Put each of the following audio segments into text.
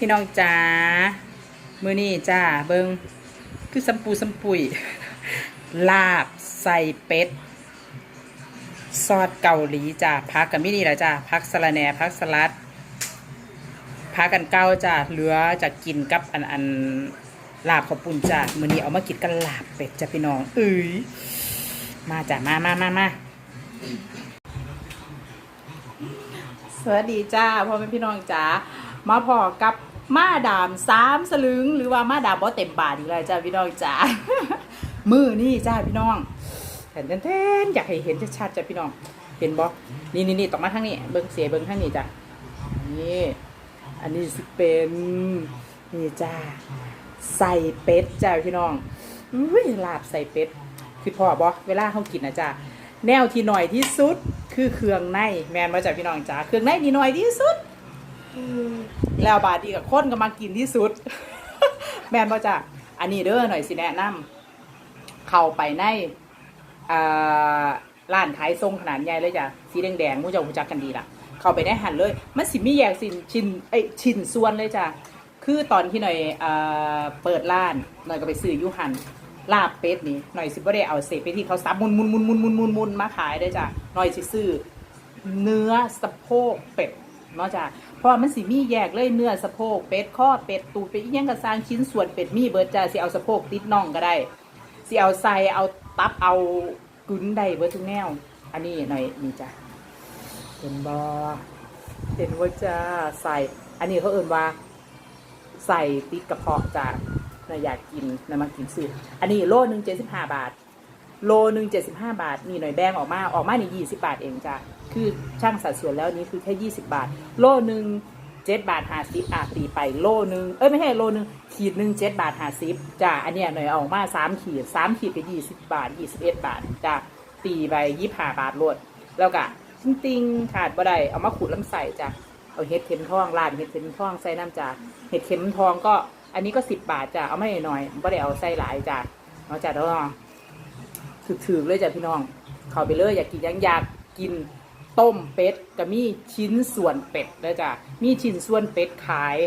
พี่น้องจ๋ามือนี่จ้าเบิงคือสัมปูสัมปุยลาบใส่เป็ด ซอสเกาหลีจ้าพักกันไม่นี่แหละจ้าพักสะระแหน่พักสลัดพักกันเก้าจ้าเหลือจะกินกับอันอันลาบขอบปุ่นจ้ามือนี้เอามากินกันลาบเป็ดจ้าพี่น้องเอ้ยมาจ้ามามามามาสวัสดีจ้าพ่อแม่พี่น้องจ้ามาพอกับ มาดามสามสลึง หรือว่ามาดามบ่เต็มบาทอีกแล้วจ้าพี่น้องจ้ามือนี่จ้าพี่น้องแทนแทนอยากให้เห็นชัดๆจ้ะพี่น้องเห็นบ่นี่นี่นี่ต้อมาทางนี้เบิ้งเสียเบิ้งทางนี้จ้ะนี่อันนี้สิเป็นนี่จ้าใส่เป็ดจ้าพี่น้องอุ้ยลาบใส่เป็ดคือพอบ่เวลาเขากินนะจ้าแนวที่หน่อยที่สุดคือเครื่องในแมนว่าจ้ะพี่น้องจ้าเครื่องในนี่หน่อยที่สุด แล้วบาดีกับคนก็มากินที่สุด แมนว่จ้ะอันนี้เด้อหน่อยสิแนะนำเข้าไปในร้านขายทรงขนาดใหญ่เลยจ้ะสีแดงๆมู้จะรู้จักกันดีล่ะ เข้าไปได้หันเลย มันสิมีแยกสินชิ้นไอชิ้นส่วนเลยจ้ะคือตอนที่หน่อยอ่าเปิดร้านหน่อยก็ไปซื้ออยูหันลาบเป็ดนี่หน่อยสิบ่ได้เอาเศษไปที่เขาซับมุนมุนมุนมุนมุนมุนมุนมาขายได้จ้ะหน่อยสิซื้อเนื้อสะโพกเป็ดเนาะจ้ะ เพราะมันสิมีแยกเลยเนื้อสะโพกเป็ดข้อเป็ดตูดเป็ดอีหยังก็สร้างชิ้นส่วนเป็ดมีเบิร์ดจ้ะสิเอาสะโพกติดน่องก็ได้สิเอาใส่เอาตับเอากุนได้เบิดทุกแนว อันนี้หน่อยนี่จ้ะเห็นบอเห็นว่าจ้าใส่ อันนี้เขาเอิ่นว่า ใส่ติดกระเพาะจ้ะน่าอยากกินน่ามากินสิอันนี้โลหนึ่งเจ็ดสิบห้าบาท โลหนึ่งเจ็ดสิบห้าบาทนี่หน่อยแบงออกมาออกมานี่ยี่สิบาทเองจ้ะ คือช่างสัดส่วนแล้วนี้คือแค่ยี่สิบาท โลหนึ่งเจ็ดบาทห้าสิบอะตีไปโลหนึ่งเอ้ยไม่ใช่โลหนึ่งขีดหนึ่งเจ็ดบาทห้าสิบจ้ะอันเนี้ยหน่อยออกมาสามขีดสามขีดก็ยี่สิบบาทยี่สิบเอ็ดบาทจ้ะตีไปยี่ห้าบาทรวดแล้วก็ติ้งติงๆขาดบ่ได้เอามาขูดลำใส่จ้ะเอาเห็ดเข็มทองร้านเห็ดเข็มทองใส่น้ำจ้ะเห็ดเข็มทองก็อันนี้ก็สิบบาทจ้ะเอาไม่หน่อยบ่ได้เอาใส่หลายจ้ะเอาจ้ะเด้อถือๆเลยจ้ะพี่น้องเข้าไปเลยอยากกินยังอยากกิน ต้มเป็ดกับมีชิ้นส่วนเป็ดเลยจ้ะมีชิ้นส่วนเป็ดขาย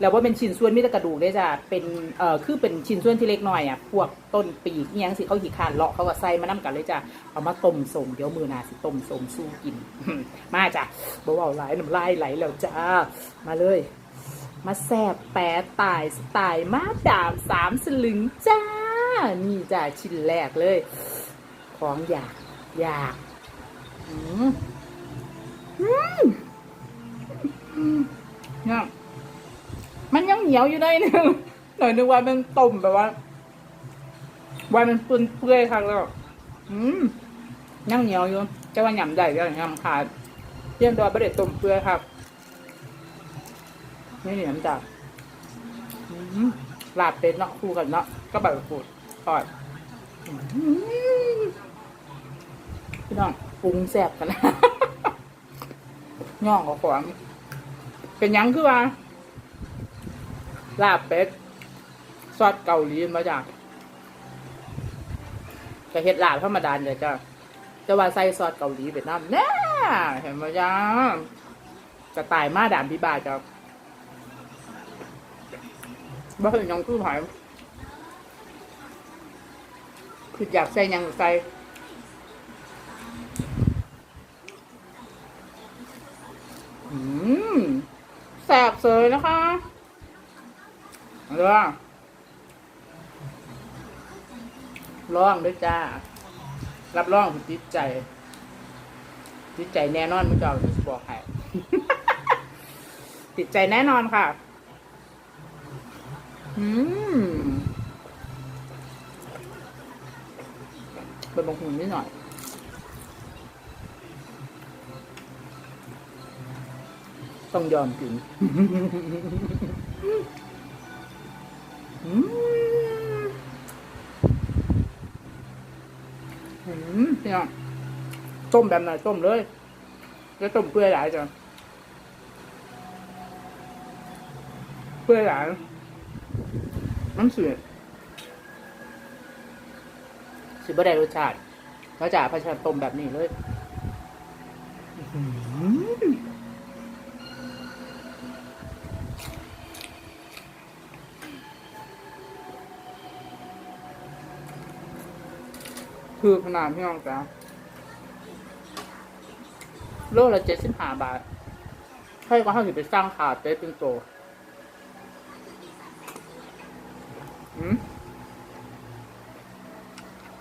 แล้วว่าเป็นชิ้นส่วนมีแต่กระดูกเลยจ้ะเป็นเอ่อคือเป็นชิ้นส่วนที่เล็กน้อยอะพวกต้นปีกอิหยังสิเขาหีขานเลาะเขาก็ใส่มานํกันเลยจ้ะเอามาต้มสมเดี๋ยวมือนาสิต้มสมสู้กิน มาจ้ะบ่เบาไหลน้ำลายไหลแล้วจ้ามาเลย มาแซบแปะตายสไตล์มาดามสามสลึงจ้านี่จ้าชิ้นแรกเลย ของอยากอยากอืม เนี่ยมันยังเหนียวอยู่ได้นึงหน่อยนึกว่ามันต้มแบบว่าว่ามันเปื่อยเปื่อยๆค่ะแล้วอืมยังเหนียวอยู่จะว่าหยำได้ก็ยำขาดเยี่ยมตัวประเด็ดต้มเปื่อยครับไม่เหนียวจ้ะลาบเป็ดเนาะคู่กันเนาะก็แบบปูดทอดพี่น้องปรุงแซ่บกันนะ ย่องกับของเป็นยังคือว่า ลาบเป็ดซอสเกาหลีมาจากจะเฮ็ดลาบธรรมดาเลยจ้ะจะว่าใส่ซอสเกาหลีเวียดนามแน่เห็นไหมจ้ากระตายมาด่านพิบาจ้ะบ่เห็นยังคือหายคืออยากใส่ยังใส่ อืมแสบเสยนะคะเอาเด้อลองด้วยจ้า รับรองติดใจ ติดใจแน่นอนมุจอจะบอกให้ติดใจแน่นอนค่ะ อืมเป็นบางหุ่นนิดหน่อย ต้องยอมกินอืมเนี่ยต้มแบบไหนต้มเลย แล้วต้มเปื่อยหลายจ้ะเปื่อยหลายมันสืสิบ่ได้รสชาติแล้วจาพระชาต้มแบบนี้เลยอื้อหือ คือขนาดพี่น้องจ้าโลละเจ็ดสิบห้าบาทให้ก็ห้าสิบไปสร้างขาดเจ๊เป็นโตอืม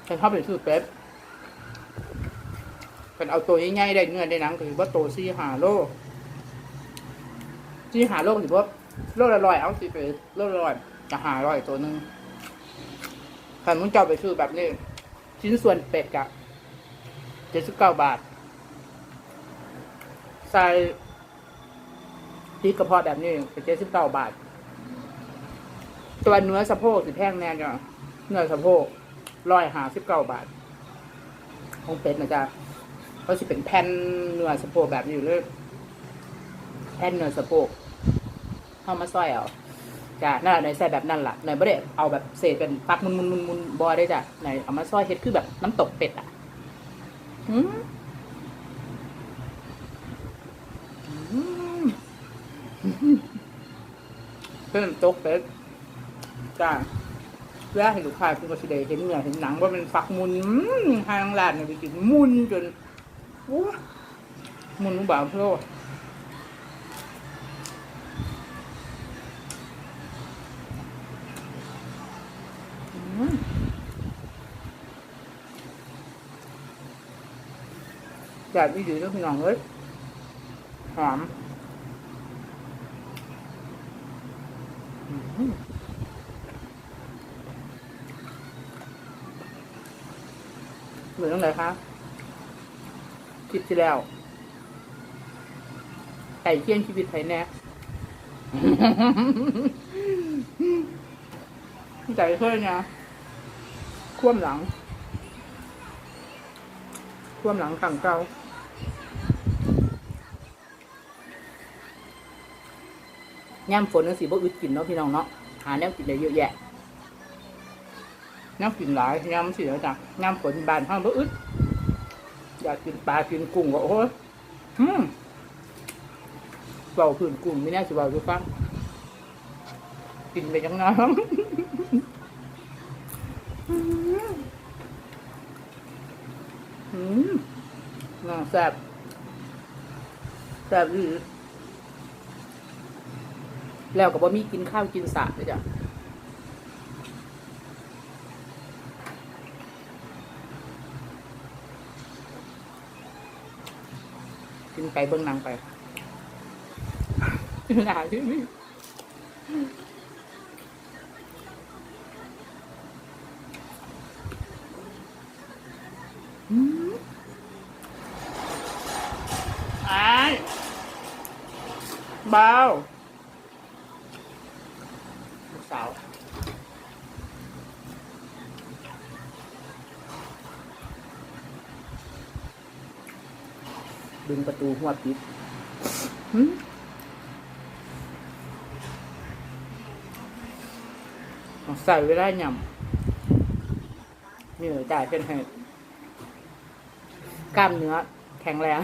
ใครเข้าไปซื้อเป๊ปเป็นเอาตัวง่ายๆได้เนื้อได้หนังถือว่าโตซี่หาโลซี่หาโลถือว่าโลละร้อยเอาสิไปโลละร้อยจะหาร้อยตัวหนึ่งขันมึงเจ้าไปซื้อแบบนี้ ชิ้นส่วนเป็ดกะเจ็ดสิบเก้าบาท ใส่พริกกระเพาะแบบนี้เป็นเจ็ดสิบเก้าบาท ตัวเนื้อสะโพกสิแพงแน่จ้ะเนื้อสะโพกร้อยหาสิบเก้าบาท ของเป็ดนะจ๊ะก็สิเป็นแผ่นเนื้อสะโพกแบบนี้อยู่เลยแผ่นเนื้อสะโพกเข้ามาซอยเอา จ้ะนั่นแหละในใส่แบบนั่นแหละในไม่ได้เอาแบบเศษเป็นปักมุนมุนมุนมุนบอได้จ้ะในเอามาซอยเฮ็ดคือแบบน้ำตกเป็ดอะอืมเพิ่มตกเป็ดจ้ะเวลาเห็นลูกค้าคุณก็สิได้เห็นเนื้อเห็นหนังว่ามันฝักมุนทางร้านเนี่ยไปกินมุนจนโอ้มุนบ่าวเพื่อ อืมอยากดีดีด้วยพี่น้องเอ้ยหอมเหมือนอะไรคะคลิปที่แล้วไก่เคี่ยงชีวิตไทยแน่ใจเพื่อนนะ คว่ำหลังคว่ำหลังขังเก่าย่ำฝนนั่นสิบ่อึดกินเนาะพี่น้องเนาะหาแนวกินได้เยอะแยะแนวกินหลายย่ำสิแล้วจ้ะย่ำฝนบานห้างบ่อึดอยากกินปลากินกุ้งก็โอ้ยอืมเบาพื้นกุ้งไม่แน่สิเบาดูฟังกินไปจังน้ำ อืมน่าแซ่บแซ่บดีแล้วก็บ่มีกินข้าวกินสาเลยจ้ะกินไปเบื้องนังไปหนาที่นี่อืมไอ้เบาลูก สาวดึงประตูหัวปิดหืมเอาใส่ไว้ได้ยำนี่เลยจ่ายเป็นให้กล้ามเนื้อแข็งแรง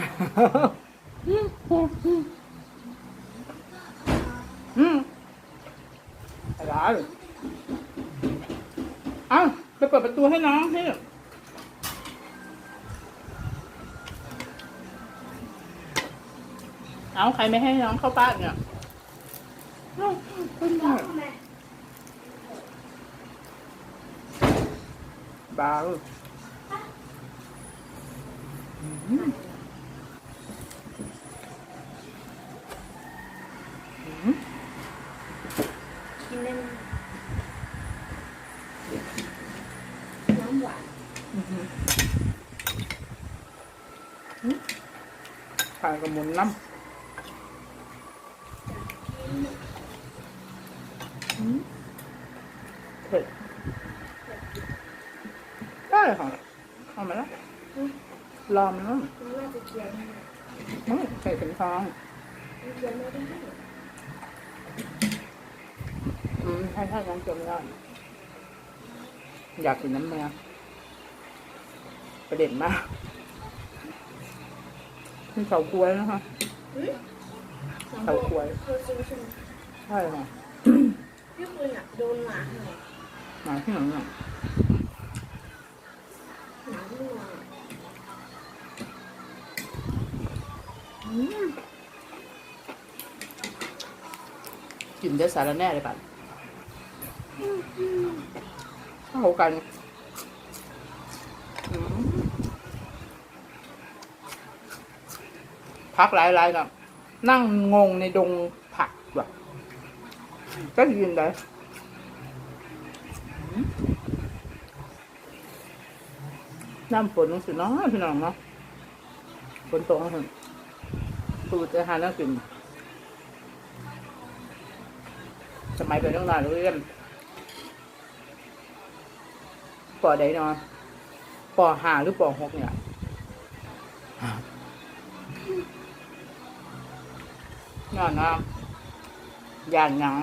อืม อะไรเอ้าไปเปิดประตูให้น้องให้เอาใครไม่ให้น้องเข้าบ้านเนี่ยเอ้าเป็นไงบางอืมอืม กินได้ไหมน้ำหวาน อือหืออืมถ่ายกับ หมุนน้ำเผ็ดได้ค่ะเอามาแล้วรอมันแล้วมันน่าจะเยวไม่ได้มึงใส่ถึงทองมันเคี้ยวไม่ได้อืมใช่งจมได้อยากกินน้ำเมียประเด็นมาก นี่เฉาก๊วยนะคะเฉาก๊วยใช่ค่ะพี่คุณอะโดนหมาเห่าหมาที่ไหนเนี่ยหมาที่ที่นอนอืมกินได้สารแน่เลยป่ะเข้ากันอืม พักหลายๆกับ นั่งงงในดงผักแบบก็ยินได้น้ำฝนสิเนาะพี่น้องเนาะฝนตกนะปูจะหาน้ำกินสมัยเป็นนักเรียนเรียนปอใดเนาะปอหาหรือปอหกเนี่ย นอนนะอย่างหยัง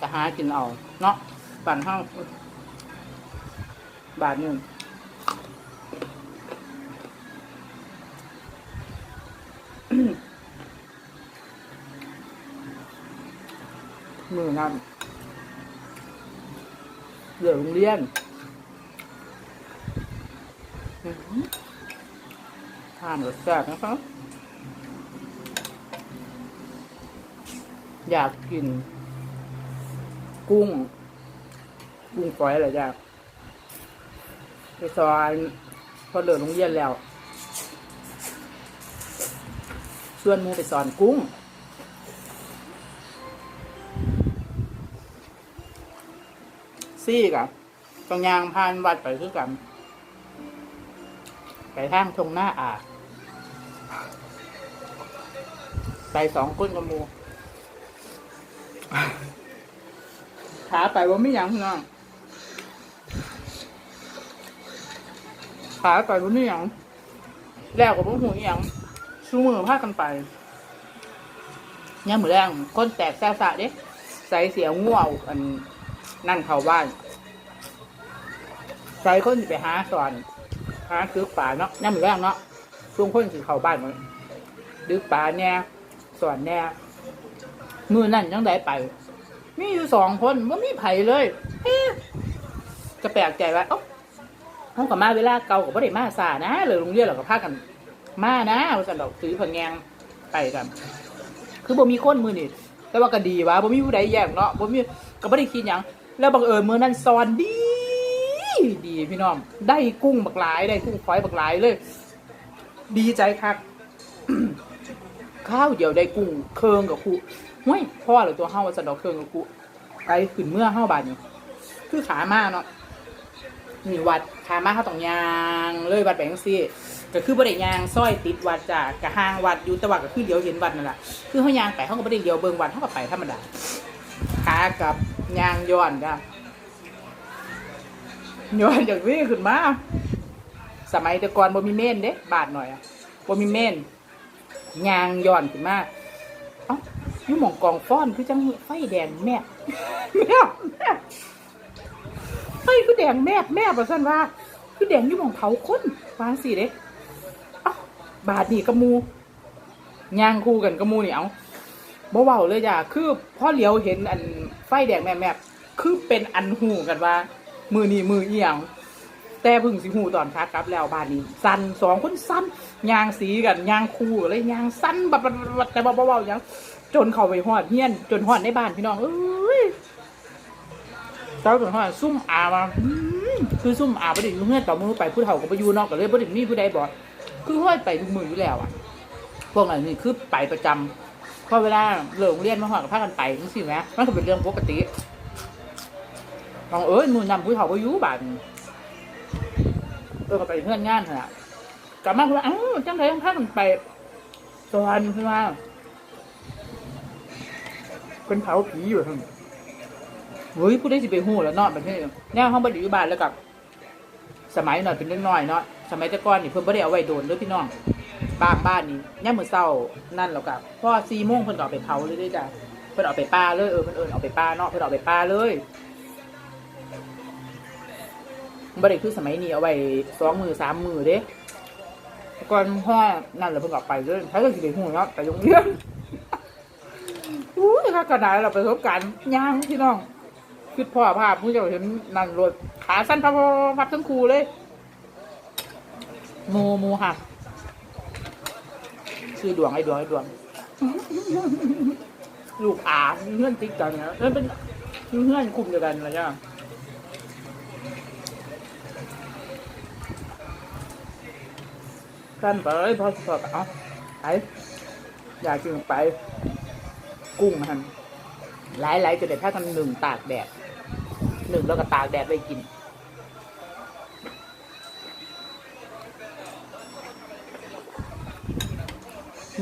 จะหากินเอา เนาะปั่นห้างบาทหนึ่งมือนั่นเหลือโรงเรียนทานรสแซ่บนะครับ อยากกิน กุ้ง กุ้งฝอยอะไรจ้ะไปซอยพอเลิกโรงเรียนแล้วชวนมูไปสอนกุ้งซี่กับตรงยางพานวัดไปคือกันไปทางทงหน้าอาไปสองคนกับมู ขาไปว่าไม่ยังพี่น้องขาไปว่าไม่ยังแล้วกับพวกหูยังชูมือพากันไปเนี่ยเหมือนแรงคนแตกแซ่สะเด้ใส่เสียง่วงอันนั่นเข้าบ้านใส่คนไปหาสอนหาซื้อป่าเนาะเนี่ยเหมือนแรงเนาะช่วงคนสิเข้าบ้านมันดึกป่าแน่สอนแน่ มือนั่นยังได้ไป มีอยู่สองคนว่ามีไผ่เลยเอ๊ะก็แปลกใจว่าเอ้าเขากับมาเวลาเก่ากับพ่ได้มาสานะเลยโรงเรียนเราก็พากัน มานะเอาสันดอกซื้อผงแงงไปกัน คือบ่มีคนมือนี่แต่ว่าก็ดีวะบ่มีผู้ใดแย่งเนาะบ่มีก็บ่ได้คิดหยังแล้วบังเอิญมือนั้นสอนดี ดีพี่น้องได้กุ้งบักหลายได้กุ้งฝอยบักหลายเลย ดีใจคักข้าวเดียวได้กุ้งเคืองกับครู ห้วยพ่อหรือตัวเฮาว่าสันดอกเคืองกับกูไปขึ้นเมื่อเฮาบาดนี่คือขามาเนาะนี่วัดขามาเฮาต้องยางเลยวัดแบงซี่ก็คือบ่ได้ยางซอยติดวัดจ้ะกะห่างวัดอยู่แต่ว่าก็คือเดียวเห็นวัดนั่นแหละคือเฮายางไปเฮาก็บ่ได้เดียวเบิ่งวัดเฮาก็ไปธรรมดาขากับยางย้อนจ้ะย้อนจากนี้ขึ้นมาสมัยแต่ก่อนบ่มีเม่นเด้บาทหน่อยอะบ่มีเม่นยางย้อนขึ้นมาเอ้า อยู่หมองกองฟ้อนคือจังไฟแดงแม่แม่ไฟคือแดงแม่แม่บอกสันว่า คือแดงอยู่หมองเผาคนวางสิเด้เอ้าบาทนี่กระมูยางคู่กันกระมูเหนี่เอาบ่เว้าเลยจ้ะคือพ่อเหลียวเห็นอันไฟแดงแม่แม่คือเป็นอันหูกันว่า มือนี่มือเอียงแต่พึ่งสิหูตอนคักกลับแล้วบ้านนี้สั้นสองคนสั้นยางสีกันยางคู่เลยยางสั้นแบบแบบแต่เบาๆอย่าง จนเขาไปหอดเฮียน จนหอดในบ้านพี่น้องเอ้ยเจ้าจนหอดซุ่มอามาคือซุ่มอาปดี๋ยวเฮือนต่อมือไปผู้เฒ่าก็ไปอยู่นอกกันเลยประเดี๋ยวมีผู้ใดบอกคือห้อยไปทุกมืออยู่แล้วอะ พวกนั้นนี่คือไปประจำพอเวลาเลิกโรงเรียนมาหอดกับพากันไปจังสิแหมมันก็เป็นเรื่องปกติบางเอ้ยมือนำผู้เฒ่าก็อยู่บ้านเออก็ไปเพื่อนงานเถอะกลับมาคือว่าอ้าจังไรต้องพากันไปสอนคือว่า เป็นเผาผีอยู่ทั้งเฮ้ยผู้ได้สิไปหู้แล้วเนาะแบบนี้แนวห้องบริยุบาลแล้วกับสมัยหน่อยเป็นเล็กน้อยเนาะสมัยแต่ก่อนนี่เพิ่นบ่ได้เอาไว้โดนเด้อพี่น้องบ้านบ้านนี่ย่ามมื้อเช้านั่นแล้วกับพอ4โมงเพิ่นก็เอาไปเผาเลยเด้อจ้ะเพิ่นเอาไปป้าเลยเออเพิ่นเอิ้นเอาไปป้าเนาะเพิ่นเอาไปป้าเลยบ่ได้คือสมัยนี้เอาไว้สองมือสามมือเด้ก่อนพ่อนั่นแหละเพิ่งกลับไปเลยถ้าเกิดสิไปหูเนาะไปโรงเรียนอู้ย ถ้ากระดาษเราไปพบกันย่างพี่น้องคือพ่อภาพผู้เจ้าเห็นนั่นรถขาสั้นพับพับทั้งคูเลยหมูหมูหักชื่อดวงไอ้ดวงไอ้ดวง ลูกอาเพื่อนติ๊กกันนะเอ้ยเป็นเพื่อนกลุ่มเดียวกันอะไรอย่างกันไปพอสอบเอาไปอยากกินไป กุ้งมันหลายหลายๆจะได้ถ้ากันหนึ่งตากแดดหนึ่งแล้วก็ตากแดดไปกิน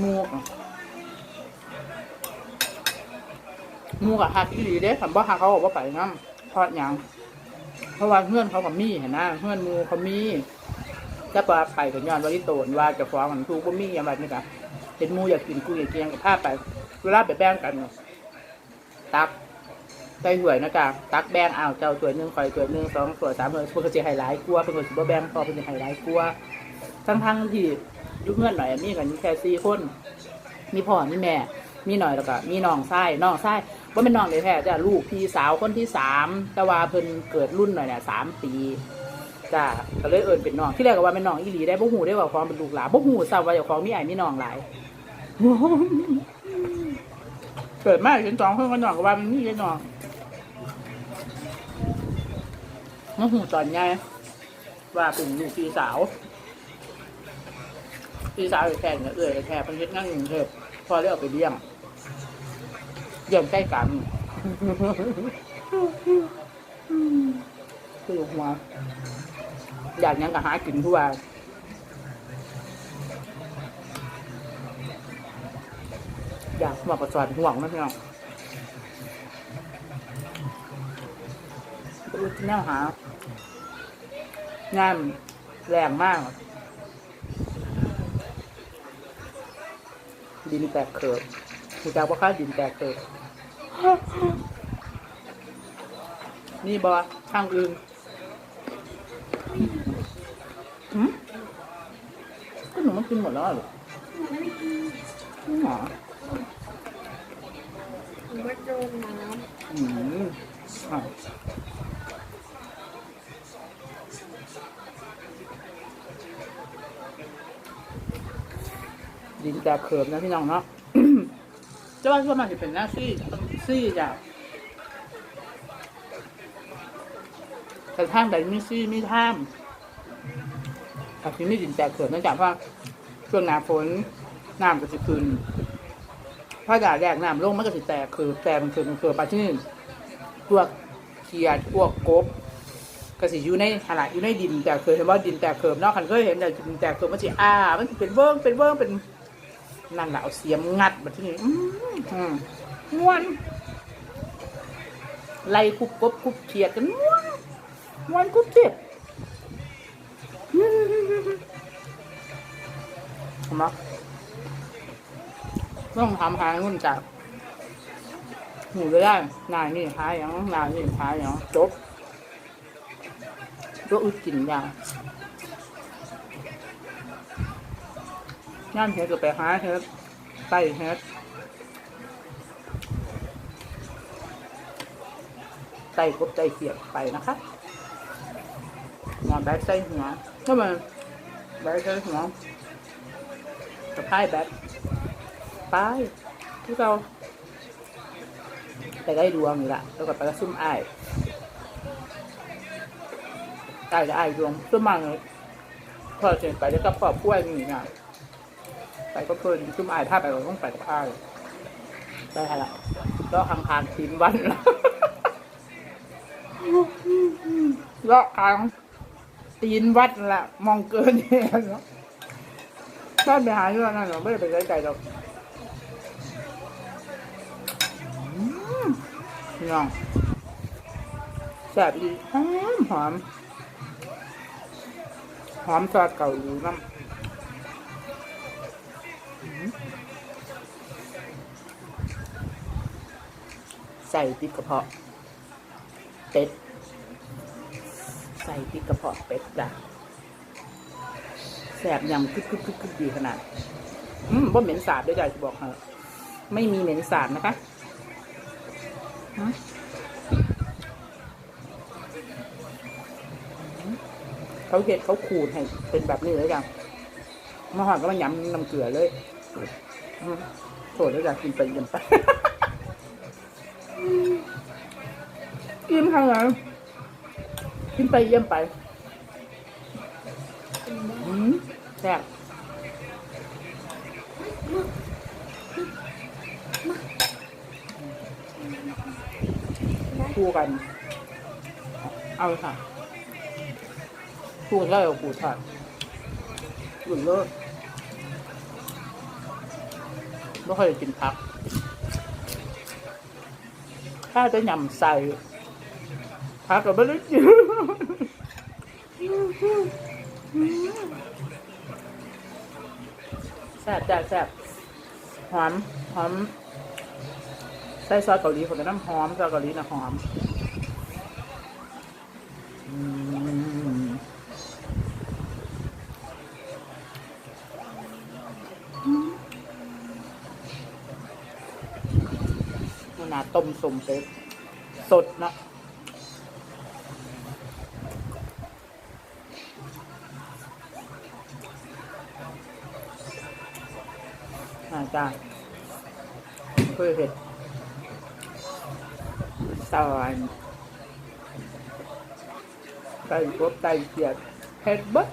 มูกมูกอะหักอีหลีเด้คำว่าหักเขาบอกว่าไปน้ำเพราะยังเพราะว่าเพื่อนเขากับมีเห็นนะเพื่อนมูเขามีจะปลาไปกับย้อนว่าที่โตนว่าจะฟ้องมันทูกบ่มีอย่างแบบนี้กะเห็นมูอยากกินกูอยากเกินกับผ้าไป เวลาไปแบ่งกัน ตักใส่ถ้วยนะจ๊ะตักแบ่งเอาเจ้าถ้วยหนึ่งคอยถ้วยหนึ่งสองถ้วยสามถ้วยเพื่อนก็จะให้หลายกลัวเพื่อนก็จะบ่แบ่งพอเพื่อนจะให้หลายกลัวทั้งทั้งที่ยุคเงื่อนหน่อยมีกันอยู่แค่สี่คน มีพ่อมีแม่ มีหน่อยแล้วก็มีน้องไส้น้องไส้ว่าเป็นน้องเลยแท้จ้ะลูกพี่สาวคนที่สามแต่ว่าเพิ่นเกิดรุ่นหน่อยเนี่ยสามปีจ้ะก็เลยเอิญเป็นน้องที่แรกก็ว่าเป็นน้องอีหลีได้บ่หูได้ว่าความเป็นลูกหลานบ่หูทราบว่าเจ้าของมีไอ้มีน้องหลาย เกิดมาเห็นสองคนก็น้องก็ว่ามันมีแค่น้องมาหูตอนไงว่าเป็นลูกพี่สาวพี่สาวแค่เนี่ยเอื้อยแค่เพิ่นเฮ็ดงานกรุงเทพพอได้เอาไปเลี้ยงเลี้ยงใกล้กันคือหัวอยากยังก็หากินทั่วอ ยากมาประสอนห่วงนะพี่น้องไปดูที่แนวหางานแรงมาก ดินแตกเขิบคุณจ้าว่าค่าดินแตกเขิบนี่บอข้างอื่นหืมก็หนูมันกินหมดแล้วหรอนี่หรอหนู มาโดนน้อืมอะดินแตกเขิบนะพี่น้องเนาะจะว่าว่ามันจะเป็นหน้าซี่ซี่จ้ะแต่ท่างใดมีซี่มีท่ามอาจจะไม่ดินแตกเขิบเนื่องจากว่าช่วงหน้าฝนน้ำก็จะขึ้น ถ้าด่าแรกน้ำลงมันก็จะแตกคือแตกมันคือมันคือปลาที่นี่พวกเขียดพวกกบก็สิอยู่ในขนาดอยู่ในดินแตกเขิบเฉพาดินแตกเขิบเนอกคันเคยเห็นแต่ดินแตกเขิบมันจะอ้ามันเป็นเวิ้งเป็นเวิ้งเป็นนั่นแหละเอาเสียมงัดแบบที่นี่อืมม้วนไล่คุบกบคุบเขียดกันม้วนม้วนคุบเจ็บมเห็นไหม ต้องทำหาเงินจากหนูจะได้นายนี่หายอย่างนายนี่หายอย่างจบก็อึดกินยาย่านเฮ็ดก็ไปหาเฮ็ดไตเฮ็ดไตกบไตเขียดไปนะคะนอนแบกใส่หัวก็มันแบกใส่หัวสะพายแบก ไปที่เราไปได้ดวงนี่ละแล้วก็ไปกระซุ่มอ้ายอ้ายจะอ้ายดวงซุ่มมังพอเสร็จไปแล้วก็ครอบครัวยนี่นะไปก็เพิ่นซุ่มอายถ้าไปก็ต้องไปกับอายได้ละก็คางคางทีมวันละเลาะคางตีนวัดละมองเกินเนี่ยเนาะถ้าไปหาเรื่องนั่นเราไม่ได้ไปไกลๆหรอก พี่น้องแซ่บดีหอมหอมหอมซอสเกาหลีน้ำใส่ติดกระเพาะเป็ด ใส่ติดกระเพาะเป็ดจ้ะแสบยำคึกคึกคึกคึกดีขนาด อืมว่เหม็นสาบด้วยจ้ะจะบอกให้ไม่มีเหม็นสาบนะคะ เขาเห็ดเขาขูดให้เป็นแบบนี้เลยจ้ะมาหอดก็มาย้ำน้ำเกลือเลยโถดแล้วจ้ะกินไปกินไปกินข้างหลังกินไปเยี่ยมไปกินได้อืมแซ่บ คู่กัน เอาเลยค่ะคู่กันแล้วเอาคู่ทอดหลุดเลิศไม่ค่อยได้กินผัก ถ้าจะยำใส่ผักก็ไม่ได้กินแซ่บจ้าแซ่บหอมหอม ใส่ซอสเกาหลีผมจะน้ำหอมซอสเกาหลีนะหอมอืมมันนาต้มสมเป็ดสดนะอาจ้าเพื่อเห็ด ซอยไก่กบไก่เกียดเห็ดเบิด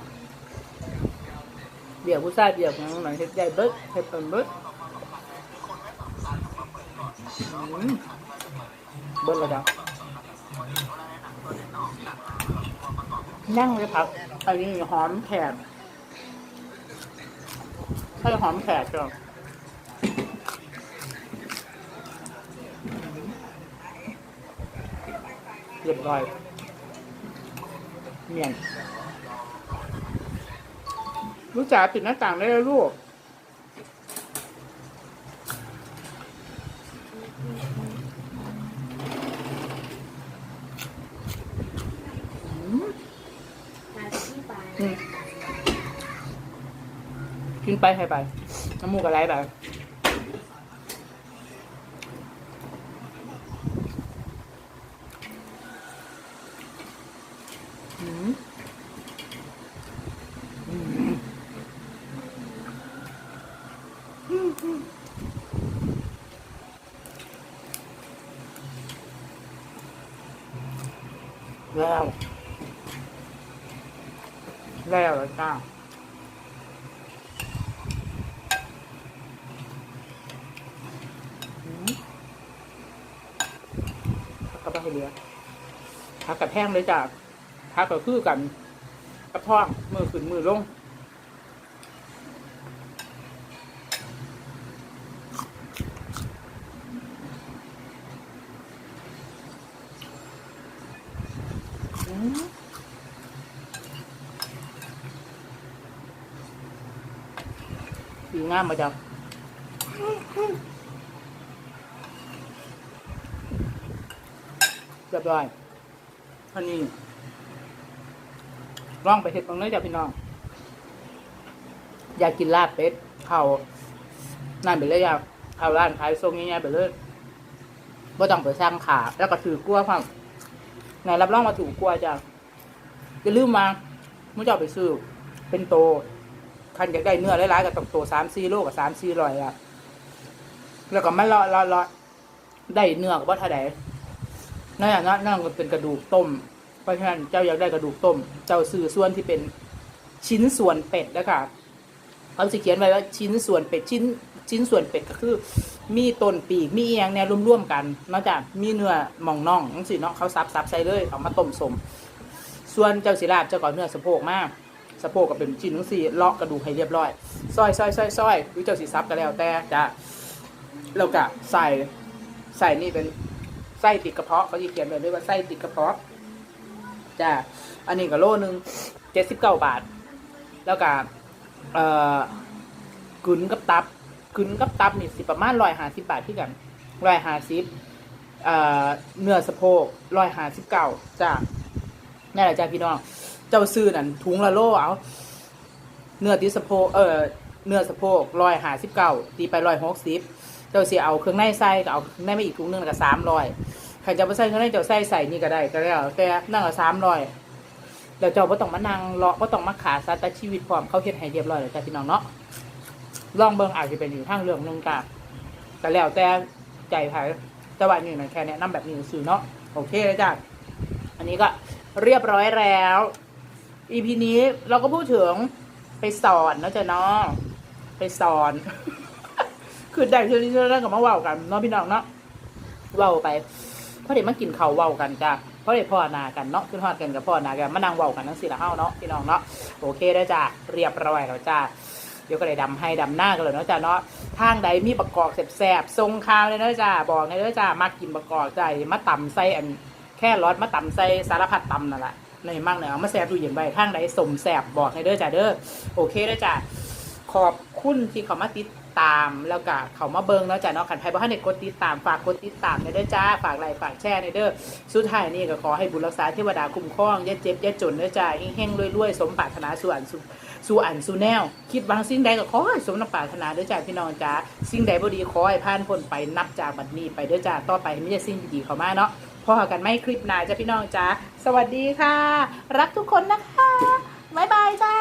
เดี๋ยวผู้ชายเดี๋ยวของหนังเห็ดใหญ่เบิดเห็ดเป็นเบิดอืมเบิดแล้วจ้ะนั่งเลยพักอันนี้หอมแขกให้หอมแขกจ้ะ เรียบร้อยเมียนลูกจ๋าปิดหน้าต่างได้แล้วลูกหาที่ไปอืมกินไปให้ไปน้ำมูกอะไรไปอืมอืมแล้ว แล้วแล้วจ้าอืมพักกับไปให้เรือพักกับแห้ งเลยจ้ะพักกับคือกันกระท้องมือขึ้นมือลงสีงามมาจังเรียบร้อย อันนี้ลองไปเห็ดตรงนี้จ้ะพี่น้อง อยากกินลาบเป็ดเขานั่นไปเลยอยากเขาร้านขายทรงง่ายๆไปเลยบ่ต้องไปสร้างขา แล้วก็ถือกลัวความไหนรับรองมาถูกกลัวจ้ะอย่าลืมมามุ่งจะเอาไปซื้อเป็นโตคันอยากได้เนื้อหลายๆก็ต้องตัวสามสี่โลกับสามสี่ร้อยอะแล้วก็มันรอรอรอได้เนื้อกับว่าเท่าใดนั่ นน่ะนั่นนั่นก็เป็นกระดูกต้ม เพราะฉะนั้นเจ้าอยากได้กระดูกต้ม เจ้าซื้อส่วนที่เป็นชิ้นส่วนเป็ดแล้วค่ะเขาจะเขียนไว้ว่าชิ้นส่วนเป็ดชิ้นชิ้นส่วนเป็ดก็คือ มีต้นปีกมีเอียงเนี่ยร่วมๆกันนอกจากมีเนื้อหมองน่องนั่นสิเนาะเขาซับซับใส่เลยเอามาต้มสมส่วนเจ้าศิลาบเจ้าก็เอาเนื้อสะโพกมากสะโพกก็เป็นชิ้นทั้งสี่เลาะกระดูกให้เรียบร้อยซอยซอยซอยซอยหรือเจ้าสีซับก็แล้วแต่จะเรากะใส่ใส่นี่เป็น ไส้ติดกระเพาะเขาจะเขียนแบบนี้ว่าไส้ติดกระเพาะจ้ะอันนี้ก็โลหนึ่งเจ็ดสิบเก้าบาท แล้วก็เอ่อกึนกับตับกึนกับตับนี่สิประมาณร้อยห้าสิบบาทที่กันร้อยห้าสิบเอ่อเนื้อสะโพกร้อยห้าสิบเก้าจ้ะนั่นแหละจ้ะพี่น้อง เจ้าซื้อนั่นถุงละโลเอาเนื้อติสะโพกเออเนื้อสะโพกร้อยหาสิบเก้าตีไปร้อยหกสิบ เจ้าเสียเอาเครื่องในใส่ก็เอาเครื่องในมาอีกถุงหนึงแล้วก็สามร้อยใครจะไปใส่เครื่องในเจ้าใส่ใส่นี่ก็ได้ก็แล้วแต่นั่งละสามร้อยแล้วเจ้าบ่ต้องมานั่งเลาะบ่ต้องมาขาสัตว์แต่ชีวิตพร้อมเขาเฮ็ดให้เรียบร้อยแล้วจ้ะพี่น้องเนาะลองเบิ่งอาจจะเป็นอยู่ทางเรื่องนึงจ้ะแต่แล้วแต่ใจไผแต่ว่านี่มันแค่แนะนำแบบนี้ซื่อเนาะโอเคเลยจ้ะอันนี้ก็เรียบร้อยแล้ว EP นี้เราก็พูดถึงไปสอนนะจ้ะเนาะไปสอน คือได้ที่ที่เรากับมาเว้ากันเนาะพี่น้องเนาะเว้าไปเพราะเด็กมากินข้าวเว้ากันจ้ะเพราะเด็กพ่อนากันเนาะขึ้นฮอดกันกับพ่อนากันมานั่งเว้ากันทั้งสี่ละเฮาเนาะพี่น้องเนาะโอเคได้จ้ะเรียบร้อยแล้วจ้ะเดี๋ยวก็เลยดำให้ดำหน้ากันเลยเนาะจ้ะเนาะทางใดมีประกอบแสบๆทรงข้าวเลยเนาะจ้ะบอกเลยเนาะจ้ะมากินประกอบใจมาต่ำใส่อันแค่รสมาต่ำใส่สารพัดตำนั่นแหละในมั่งเนี่ยเอามาแสบดูเย็นใบทางใดสมแสบบอกให้เด้อจ้ะเด้อโอเคเด้อจ้ะขอบคุณที่เขามาติด ตามแล้วก็เขามาเบิงแล้วจ้ะเนาะขันไพ่บ้านเด็กกดติดตามฝากกดติดตามในเด้อจ้าฝากไลค์ฝากแชร์ในเด้อสุดท้ายนี่ก็ขอให้บุญรักษาเทวดาคุ้มครองอย่าเจ็บอย่าจนเด้อจ้าเฮงๆรวยๆสมปรารถนาสู่อันสู่สู่อันสู่แนว คิดหวางสิ่งใดก็ขอให้สมนำปรารถนาเด้อจ้าพี่น้องจ้าสิ่งใดบ่ดีขอให้ผ่านพ้นไปนับจากบัดนี้ไปเด้อจ้าต่อไปไมแต่ได้สิ่งดีๆเข้ามาเนาะพอกันไม่คลิปหน้าจ้าพี่น้องจ้าสวัสดีค่ะ รักทุกคนนะคะบ๊ายบายจ้า